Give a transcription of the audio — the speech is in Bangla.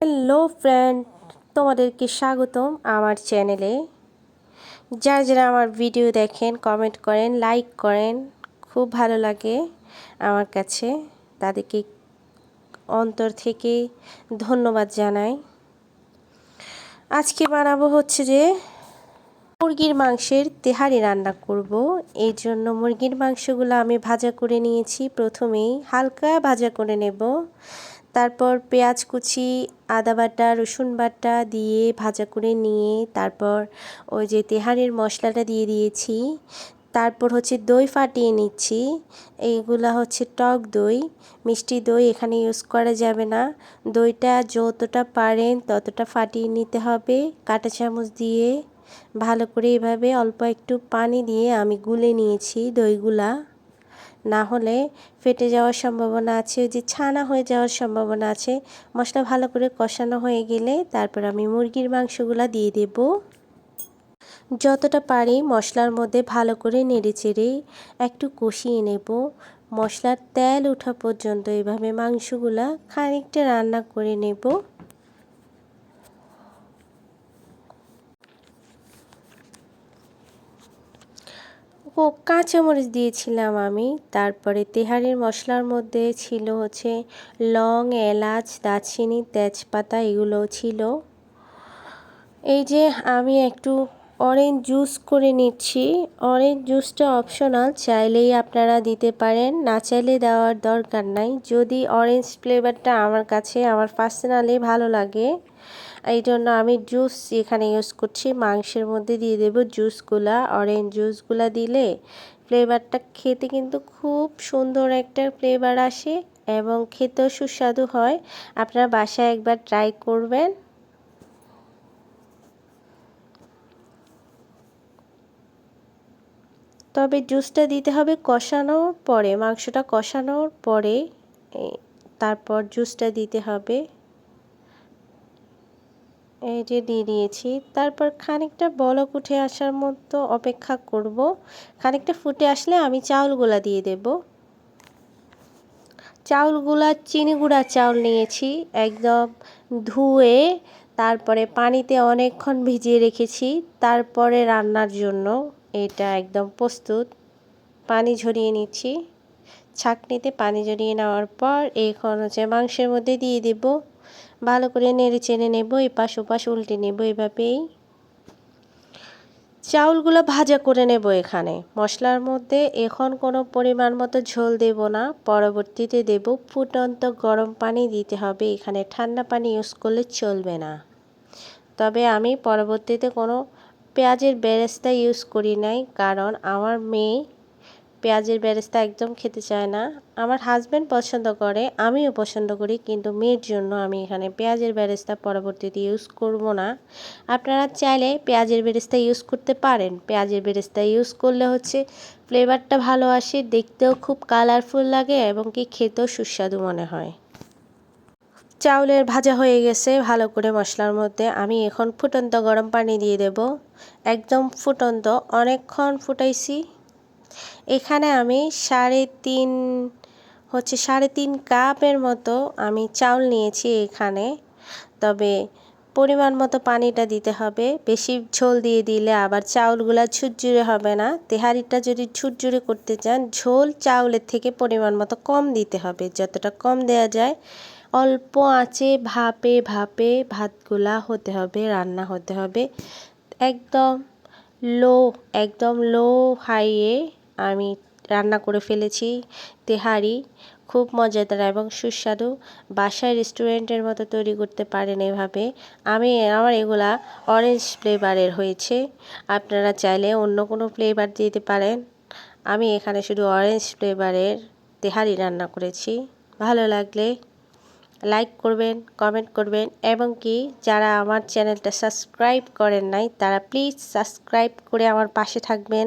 হ্যালো ফ্রেন্ড তোমাদেরকে স্বাগতম আমার চ্যানেলে যারা যারা আমার ভিডিও দেখেন কমেন্ট করেন লাইক করেন, খুব ভালো লাগে আমার কাছে। তাদেরকে অন্তর থেকে ধন্যবাদ জানাই। আজকে বানাবো হচ্ছে যে মুরগির মাংসের তেহারি রান্না করব। এই জন্য মুরগির মাংসগুলো আমি ভাজা করে নিয়েছি। প্রথমেই হালকা ভাজা করে নেব। তারপর পেঁয়াজ কুচি, আদা বাটা, রসুন বাটা দিয়ে ভাজা করে নিয়ে তারপর ওই যে তেহারির মশলাটা দিয়ে দিয়েছি। তারপর হচ্ছে দই ফাটিয়ে নিচ্ছি। এইগুলা হচ্ছে টক দই। মিষ্টি দই এখানে ইউজ করা যাবে না। দইটা যতটা পারেন ততটা ফাটিয়ে নিতে হবে। কাঁটা চামচ দিয়ে ভালো করে এভাবে অল্প একটু পানি দিয়ে আমি গুলে নিয়েছি দইগুলা। না হলে ফেটে যাওয়ার সম্ভাবনা আছে, যে ছানা হয়ে যাওয়ার সম্ভাবনা আছে। মশলা ভালো করে কষানো হয়ে গেলে তারপর আমি মুরগির মাংসগুলো দিয়ে দেব। যতটা পারি মশলার মধ্যে ভালো করে নেড়ে চেড়ে একটু কষিয়ে নেব। মশলার তেল ওঠা পর্যন্ত এভাবে মাংসগুলা খানিকটা রান্না করে নেব। ও কাঁচামরিচ দিয়েছিলাম আমি। তারপরে তেহারির মশলার মধ্যে ছিল হচ্ছে লং, এলাচ, দারচিনি, তেজপাতা এগুলো ছিল। এই যে আমি একটু অরেঞ্জ জুস করে নিচ্ছি। অরেঞ্জ জুসটা অপশনাল চাইলেই আপনারা দিতে পারেন। না চাইলে দেওয়ার দরকার নাই। যদি অরেঞ্জ ফ্লেভারটা আমার কাছে, আমার পার্সোনালি ভালো লাগে এই জন্য আমি জুস এখানে ইউজ করছি। মাংসের মধ্যে দিয়ে দেব জুসগুলা অরেঞ্জ জুসগুলা দিলে ফ্লেভারটা খেতে কিন্তু খুব সুন্দর একটা ফ্লেভার আসে এবং খেতেও সুস্বাদু হয়। আপনারা বাসায় একবার ট্রাই করবেন। তবে জুসটা দিতে হবে কষানোর পরে, মাংসটা কষানোর পরে তারপর জুসটা দিতে হবে। এই যে দিয়ে দিয়েছি। তারপর খানিকটা বলক উঠে আসার মতো অপেক্ষা করব। খানিকটা ফুটে আসলে আমি চাউলগুলা দিয়ে দেব। চাউলগুলা, চিনি গুঁড়া চাউল নিয়েছি একদম ধুয়ে, তারপরে পানিতে অনেকক্ষণ ভিজিয়ে রেখেছি, তারপরে রান্নার জন্য। এটা একদম প্রস্তুত। পানি ঝরিয়ে নিচ্ছি। ছাকনিতে পানি ঝরিয়ে নেওয়ার পর এখন হচ্ছে মাংসের মধ্যে দিয়ে দেব। ভালো করে নেড়ে চেড়ে নেব, এপাশ ওপাশ উল্টে নেব এভাবেই। চাউলগুলো ভাজা করে নেব এখানে। মশলার মধ্যে এখন কোনো পরিমাণ মতো ঝোল দেব না। পরবর্তীতে দেব ফুটন্ত গরম পানি। দিতে হবে এখানে ঠান্ডা পানি ইউজ করলে চলবে না। তবে আমি পরবর্তীতে কোনো পেঁয়াজের বেরেস্তা ইউজ করি নাই, কারণ আমার মেয়ে পেঁয়াজের বেরেস্তা একদম খেতে চায় না। আমার হাজব্যান্ড পছন্দ করে, আমিও পছন্দ করি, কিন্তু মেয়ের জন্য আমি এখানে পেঁয়াজের বেরেস্তা পরবর্তীতে ইউজ করব না। আপনারা চাইলে পেঁয়াজের বেরেস্তা ইউজ করতে পারেন। পেঁয়াজের বেরেস্তা ইউজ করলে হচ্ছে ফ্লেভারটা ভালো আসে, দেখতেও খুব কালারফুল লাগে এবং কি খেতেও সুস্বাদু মনে হয়। চাউলের ভাজা হয়ে গেছে, ভালো করে মশলার মধ্যে আমি এখন ফুটন্ত গরম পানি দিয়ে দেব। একদম ফুটন্ত, অনেকক্ষণ ফুটাইছি। এখানে আমি সাড়ে তিন, হচ্ছে সাড়ে তিন কাপের মতো আমি চাউল নিয়েছি এখানে। তবে পরিমাণ মতো পানিটা দিতে হবে, বেশি ঝোল দিয়ে দিলে আবার চাউলগুলো ঝুরঝুরে হবে না। তেহারিটা যদি ঝুরঝুরে করতে চান, ঝোল চাউলের থেকে পরিমাণ মতো কম দিতে হবে, যতটা কম দেয়া যায় অল্প আঁচে ভাপে ভাপে ভাতগুলা হতে হবে, রান্না হতে হবে। একদম লো একদম লো হাইয়ে আমি রান্না করে ফেলেছি তেহারি। খুব মজাদার এবং সুস্বাদু। বাসায় রেস্টুরেন্টের মতো তৈরি করতে পারেন এভাবে। আমি, আমার এগুলা অরেঞ্জ ফ্লেভারের হয়েছে। আপনারা চাইলে অন্য কোনো ফ্লেভার দিতে পারেন। আমি এখানে শুধু অরেঞ্জ ফ্লেভারের তেহারি রান্না করেছি। ভালো লাগলে লাইক করবেন, কমেন্ট করবেন এবং কি যারা আমার চ্যানেলটা সাবস্ক্রাইব করেন নাই, তারা প্লিজ সাবস্ক্রাইব করে আমার পাশে থাকবেন।